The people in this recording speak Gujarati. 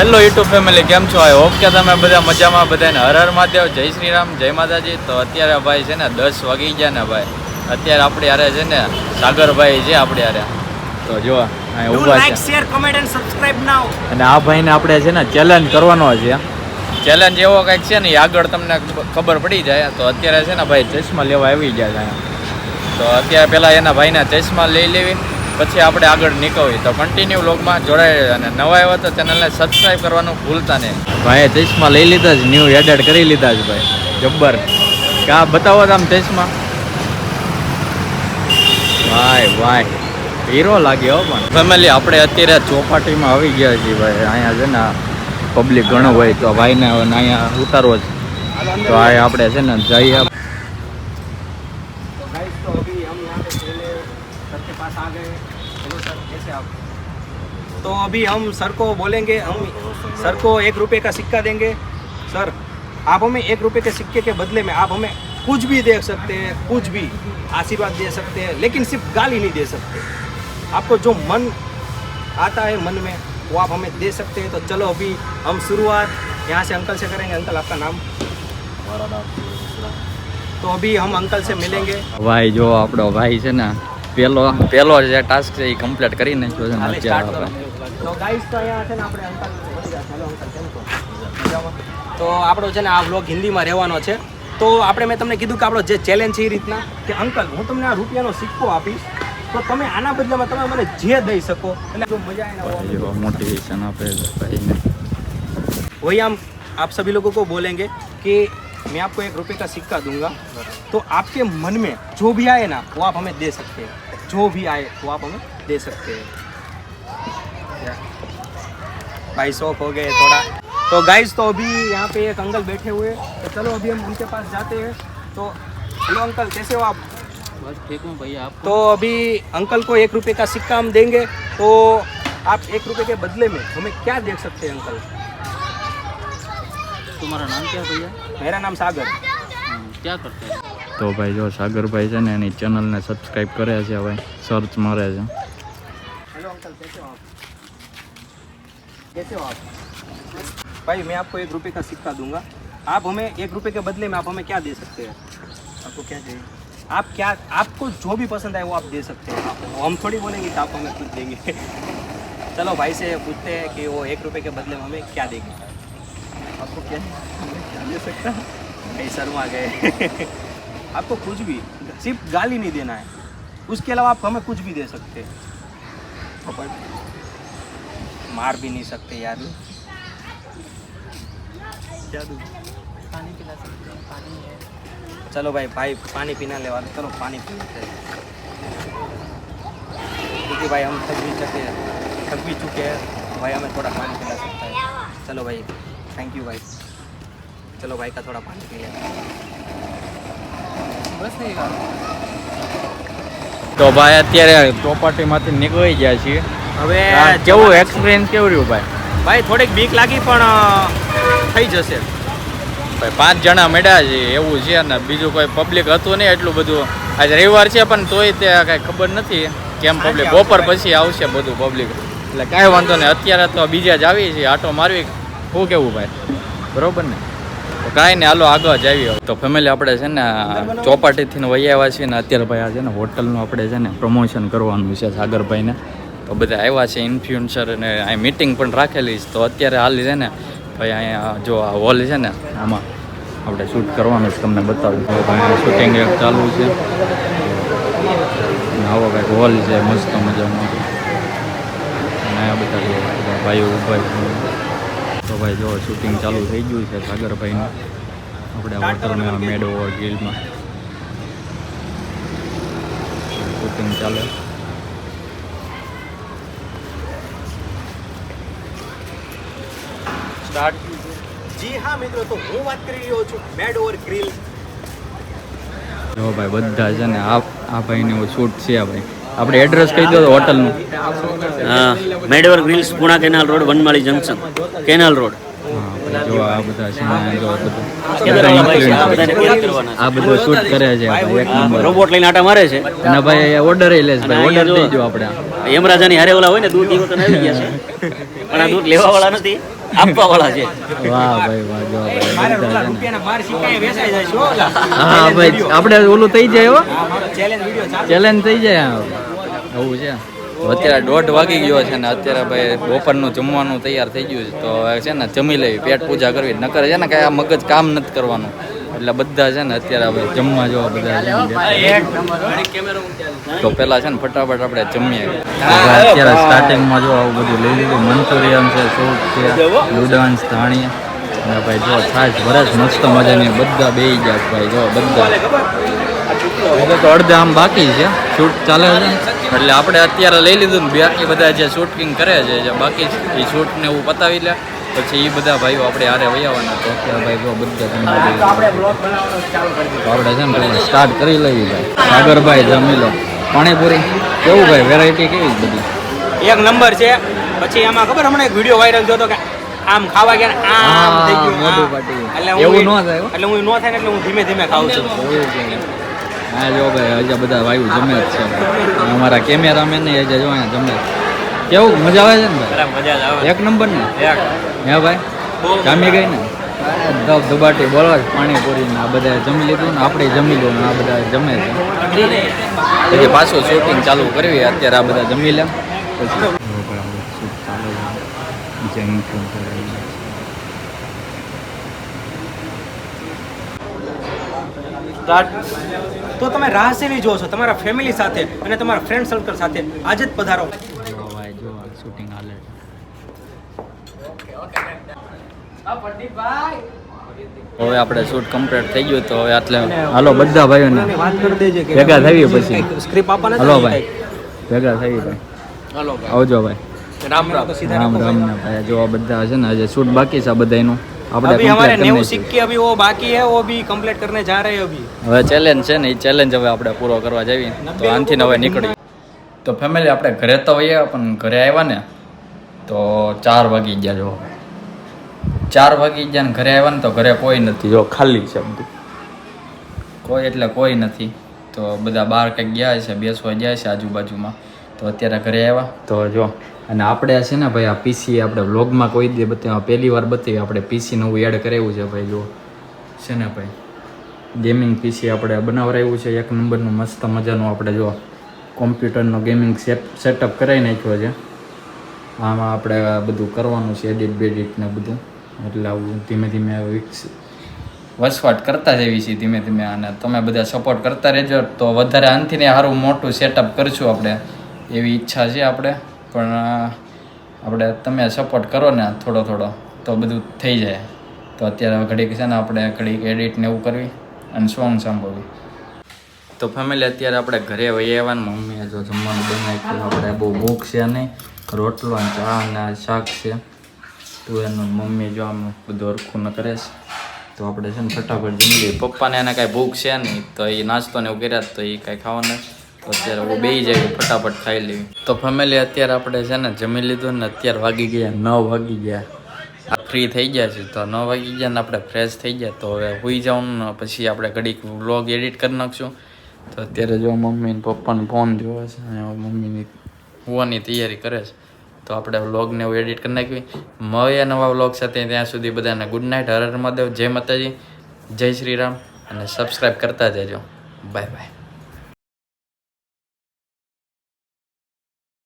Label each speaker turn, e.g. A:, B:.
A: હેલો યુટ્યુબ ફેમિલી કેમ છો? આઈ હોપ કે તમે બધા મજામાં બધાને હર હર મહાદેવ જય શ્રી રામ જય માતાજી. તો અત્યારે ભાઈ છે ને દસ વાગી ગયા ને ભાઈ. અત્યારે આપણે યારે છે ને સાગરભાઈ છે આપણે યારે તો જો ઊભા
B: ઊભા
A: છે.
B: share, comment and subscribe now.
A: અને આ ભાઈને આપણે છે ને ચેલેન્જ કરવાનો છે. ચેલેન્જ એવો કંઈક છે ને આગળ તમને ખબર પડી જાય. તો અત્યારે છે ને ભાઈ ચશ્મા લેવા આવી ગયા છે. તો અત્યારે પહેલાં એના ભાઈના ચશ્મા લઈ લેવી. પછી આપણે આગળ નીકળવી તો કન્ટિન્યુ લોગમાં જોડાઈ અને નવા આવ્યો તો ચેનલને સબસ્ક્રાઈબ કરવાનું ભૂલતા નહીં. ભાઈએ ચશ્મા લઈ લીધા જ ન્યૂ એડેડ કરી લીધા જ ભાઈ. જબ્બર. કા બતાવો તમે ચશ્મા. ભાઈ ભાઈ હીરો લાગ્યો પણ. ફેમિલી આપણે અત્યારે ચોપાટીમાં આવી ગયા છીએ ભાઈ. અહીંયા છે ને પબ્લિક ઘણું હોય તો ભાઈને અહીંયા ઉતારવો છે તો આ આપણે છે ને જઈએ.
B: अभी हम सर को बोलेंगे हम सर को एक रुपए का सिक्का देंगे सर आप हमें एक रुपए के सिक्के के बदले में आप हमें कुछ भी दे सकते हैं कुछ भी आशीर्वाद दे सकते हैं लेकिन सिर्फ गाली नहीं दे सकते आपको जो मन आता है मन में वो आप हमें दे सकते हैं तो चलो अभी हम शुरुआत यहाँ से अंकल से करेंगे अंकल आपका नाम तो अभी हम अंकल से मिलेंगे
A: ભાઈ જો આપણો ભાઈ છે ને પેલો પેલો જે ટાસ્ક છે એ કમ્પ્લીટ કરી નાખ્યો છે ને
B: હાલે
A: અત્યારે
B: start
A: આપણે.
B: કરો. તો ગાઈસ તો અહીંયા છે ને આપણે અંકલ મળી ગયા છે. હેલો અંકલ કેમ છો મજામાં? તો આપણો છે ને આ વ્લોગ હિન્દીમાં રહેવાનો છે તો આપણે મેં તમને કીધું કે આપણો જે ચેલેન્જ છે એ રીતના કે અંકલ હું તમને આ રૂપિયાનો સિક્કો આપીશ તો તમે આના બદલામાં તમે મને જે દઈ શકો એટલે જો મજા આવે ને
A: ભાઈ જો મોટિવેશન આપે છે ભાઈને
B: वही हम आप सभी लोगों को बोलेंगे कि मैं आपको एक रुपए का सिक्का दूंगा तो आपके मन में जो भी आए ना वो आप हमें दे सकते हैं जो भी आए वो आप हमें दे सकते हैं क्या? भाई शौक हो गए थोड़ा तो गाइस तो अभी यहाँ पे एक अंकल बैठे हुए हैं तो चलो अभी हम उनके पास जाते हैं तो हेलो अंकल कैसे हो आप
A: બસ ઠીક હું ભાઈ આપ
B: तो अभी अंकल को एक रुपए का सिक्का हम देंगे तो आप एक रुपए के बदले में हमें क्या दे सकते हैं अंकल
C: तुम्हारा नाम क्या है भैया
B: मेरा नाम सागर
C: हम्म, क्या करते हैं
A: તો ભાઈ જો સાગરભાઈ છે ને એની ચેનલને સબસ્ક્રાઈબ કરે છે હવે સર્ચ મારે છે
B: हेलो अंकल कैसे हो आप कैसे हो आप? भाई, मैं आपको एक रुपए का सिक्का दूँगा। आप हमें एक रुपए के बदले में आप हमें क्या दे सकते हैं? आपको क्या चाहिए? आप क्या, आपको जो भी पसंद आए वो आप दे सकते हैं। आप- हम थोड़ी बोलेंगे कि आप हमें कुछ देंगे। चलो भाई से पूछते हैं कि वो एक रुपये के बदले में हमें क्या देंगे। आपको क्या क्या दे सकता भाई, शर्मा गए। आपको कुछ भी, सिर्फ़ गाली नहीं देना है। उसके अलावा आप हमें कुछ भी दे सकते हैं। मार भी नहीं सकते यार क्या दूँ
C: पानी पिला सकते हैं पानी है
B: चलो भाई भाई पानी पीना ले वाले चलो पानी पी लेते हैं क्योंकि भाई हम थक भी चुके हैं थक भी चुके हैं भाई हमें थोड़ा पानी पिला सकता है चलो भाई थैंक यू भाई चलो भाई का थोड़ा पानी पी लेते हैं
C: बस नहीं का
A: તો ભાઈ અત્યારે ચોપાટીમાંથી નીકળી ગયા છીએ
B: હવે
A: કેવું એક્સપિરિયન્સ કેવું રહ્યું ભાઈ?
B: ભાઈ થોડીક બીક લાગી પણ થઈ જશે.
A: ભાઈ પાંચ જણા મળ્યા છે એવું છે ને બીજું કોઈ પબ્લિક હતું નહીં એટલું બધું. આજે રવિવાર છે પણ તોય તે કાંઈ ખબર નથી કેમ પબ્લિક બપોર પછી આવશે બધું પબ્લિક એટલે કાંઈ વાંધો નહીં. અત્યારે તો બીજા જ આવીએ છીએ આટો મારવી. શું કેવું ભાઈ? બરોબર ને? તો કાંઈ નહીં હાલો આગળ જ આવીએ તો ફેમિલી આપણે છે ને ચોપાટીથી વહી આવ્યા છીએ ને અત્યારે ભાઈ આ છે ને હોટલનું આપણે છે ને પ્રમોશન કરવાનું છે સાગરભાઈને. તો બધા આવ્યા છે ઇન્ફ્લુએન્સર અને અહીં મિટિંગ પણ રાખેલી છે. તો અત્યારે હાલ છે ને, ભાઈ અહીંયા જો આ હોલ છે ને, આમાં આપણે શૂટ કરવાનું છે, તમને બતાવું. તો ભાઈ શૂટિંગ ચાલુ છે. આવો કંઈક હોલ છે, મસ્ત મજાનો. અને બધા ભાઈઓ ઊભા તો ભાઈ જો શૂટિંગ ચાલુ થઈ ગયું છે સાગરભાઈનું. આપણે હોટલમાં મેડો ગીલમાં શૂટિંગ ચાલે.
B: સ્ટાર્ટ. જી હા મિત્રો તો હું વાત કરી રહ્યો છું મેડ ઓવર ગ્રીલ.
A: જો ભાઈ બધા છે ને આ આ ભાઈનું શૂટ છે આ ભાઈ. આપણે એડ્રેસ કહી દો હોટલનું
C: મેડવર grills Puna canal road Vanmali junction canal road.
A: હા જો આ બધા છે ને જો આ બધું. શૂટ કરે છે. એક નંબર
C: રોબોટ લઈને આટા મારે છે.
A: અને ભાઈ ઓર્ડર લે છે ભાઈ ઓર્ડર
C: જો
A: દેજો આપણે.
C: યમરાજાની હારે ઓલા હોય ને દૂધ ઈ વખત આવી ગયા છે. પણ આ દૂધ લેવા વાળા નથી. આપવા વાળા છે.
A: વાહ ભાઈ વાહ જો ભાઈ
B: મારે ઓલા રૂપિયાના બાર સિક્કા એ જાય છે ઓલા.
A: હા ભાઈ. આપણે ઓલું થઈ જાય હો. ચેલેન્જ થઈ જાય આવું છે. અત્યારે દોઢ વાગી ગયો છે ને અત્યારે ભાઈ બપોરનું જમવાનું તૈયાર થઈ ગયું છે તો છે ને જમી લેવી પેટ પૂજા કરવી. નકર છે ને કાંઈ આ મગજ કામ નથી કરવાનું. એટલે બધા છે ને અત્યારે હવે જમવા જવા બધા તો પેલા છે ને ફટાફટ આપણે જમીએ. અત્યારે સ્ટાર્ટિંગમાં જો આવું બધું લઈ લીધું. મંચુરિયન છે સૂપ છે નૂડલ્સ ધાણી અને ભાઈ જો છાશ વરસ મસ્ત મજાની. બધા બે ગયા ભાઈ, જો બધા. એટલે તો અડધા આમ બાકી છે. શૂટ ચાલે છે. એટલે આપણે અત્યારે લઈ લીધું ને, બાકી બધા જે શૂટિંગ કરે છે, જે બાકી એ શૂટ ને એવું પતાવી લે. પછી એ બધા ભાઈઓ આપણે હારે વહી આવવાના તો. અત્યારે ભાઈ જો બધા આપણે છે ને સ્ટાર્ટ કરી લઈએ ભાઈ. સાગરભાઈ જમી લો પાણીપુરી કેવું ભાઈ? વેરાયટી કેવી બધી?
B: એક નંબર છે. પછી એમાં ખબર હમણાં એક વીડિયો વાયરલ થયો હતો કે આમ ખાવા ગયા આમ થઈ ગયું. એટલે હું
A: એવું ન થાય
B: એટલે હું નો થાય ને એટલે હું ધીમે ધીમે ખાઉં છું.
A: છે. હા જો ભાઈ હજી બધા વાયુ જમે જ છે. અમારા કેમેરામેન ને હજી જો અહીંયા જમે. જ. કેવું? મજા આવે છે ને ભાઈ?
B: મજા આવે.
A: એક નંબર ને
B: એક.
A: હે ભાઈ? જામી ગઈ ને? ધબ ધબાટી બોલો પાણીપુરી ને આ બધા જમી લીધું ને આપણે જમી લઉં ને આ બધા જમે છે. પછી પાછું શૂટિંગ ચાલુ કરવી અત્યારે આ બધા જમી લે. પછી
B: તો તમે રાહસેલી જો છો? તમારા ફેમિલી સાથે અને તમારા ફ્રેન્ડ સર્કલ સાથે. આજે જ પધારો.
A: શૂટિંગ હાલે હવે આપણે શૂટ કમ્પ્લીટ થઈ ગયું તો હવે આટલે. હાલો બધા ભાઈઓને. ભેગા થઈએ પછી.
B: સ્ક્રિપ્ટ આપવાના
A: હાલો ભાઈ. ભેગા થઈએ ભાઈ
B: હાલો
A: આવજો ભાઈ.
B: રામ રામ
A: રામ રામ
B: ભાઈ.
A: જો આ બધા છે ને હજે શૂટ બાકી છે બધા એનું આપણે
B: અભી हमारे 90 સિક્કે અભી વો બાકી હે વો ભી કમ્પ્લીટ કરને જા રહે
A: અભી. હવે ચેલેન્જ છે ને એ ચેલેન્જ હવે આપણે પૂરો કરવા જઈએ. તો આનથી હવે નીકળી તો ફેમિલી આપણે ઘરે તો હોઈએ પણ ઘરે આવ્યા ને તો ચાર વાગી ગયા જો. ચાર વાગી ગયા ને ઘરે આવ્યા ને તો ઘરે કોઈ નથી. જો ખાલી છે બધું. કોઈ એટલે કોઈ નથી. તો બધા બહાર કંઈક ગયા છે બેસવા ગયા છે આજુબાજુમાં. તો અત્યારે ઘરે આવ્યા. તો જો અને આપણે છે ને ભાઈ આ પીસી આપણે વ્લોગમાં કોઈ દે બતાવ્યા પહેલી વાર બતાવી આપણે પીસી નવું એડ કરાવ્યું છે ભાઈ જો. છે ને ભાઈ ગેમિંગ પીસી આપણે બનાવરાવ્યું છે એક નંબરનું મસ્ત મજાનું આપણે જો કોમ્પ્યુટરનો ગેમિંગ સેટ સેટઅપ કરાવી નાખ્યો છે. આમાં આપણે બધું કરવાનું છે એડિટ બેડિટ ને બધું. એટલે આવું ધીમે ધીમે વિકસ, વસવાટ કરતા જઈએ છીએ ધીમે ધીમે. અને તમે બધા સપોર્ટ કરતા રહેજો. તો વધારે અંતિને સારું મોટું સેટઅપ કરશું આપણે. એવી ઈચ્છા છે આપણે. પણ આપણે તમે સપોર્ટ કરો ને થોડો થોડો, તો બધું થઈ જાય. તો અત્યારે ઘડીક છે ને આપણે ઘડીક એડિટ ને એવું કરવી અને સોંગ સાંભળવી. તો ફેમિલી અત્યારે આપણે ઘરે વહી આવ્યા ને મમ્મીએ જો જમવાનું બનાવ્યું આપણે બહુ ભૂખ છે નહીં. રોટલો અને ચા અને શાક છે. તો એનું મમ્મી જો આમ બધું હરખું ન કરે છે. તો આપણે છે ને ફટાફટ જમી લઈએ. પપ્પાને એને કાંઈ ભૂખ છે નહીં. તો એ નાસ્તો ને એવું કર્યા તો એ કાંઈ ખાવાનું. તો અત્યારે હું બેસી જાય ફટાફટ ખાઈ લેવી તો ફેમિલી અત્યારે આપણે છે ને જમી લીધું ને અત્યારે વાગી ગયા. નવ વાગી ગયા. ફ્રી થઈ ગયા છે. તો નવ વાગી ગયા ને આપણે ફ્રેશ થઈ ગયા. તો હવે સુઈ જાઉં પછી આપણે ઘડીક વ્લોગ એડિટ કરી નાખશું. તો અત્યારે જો મમ્મી ને પપ્પાને ફોન જોવે છે, અને મમ્મીની હોવાની તૈયારી કરે છે. તો આપણે વ્લોગને એવું એડિટ કરી નાખવી. મળીએ નવા વ્લોગ સાથે, ત્યાં સુધી બધાને ગુડ નાઇટ હર મહાદેવ, જય માતાજી, જય શ્રી રામ, અને સબસ્ક્રાઈબ કરતા જજો. Bye bye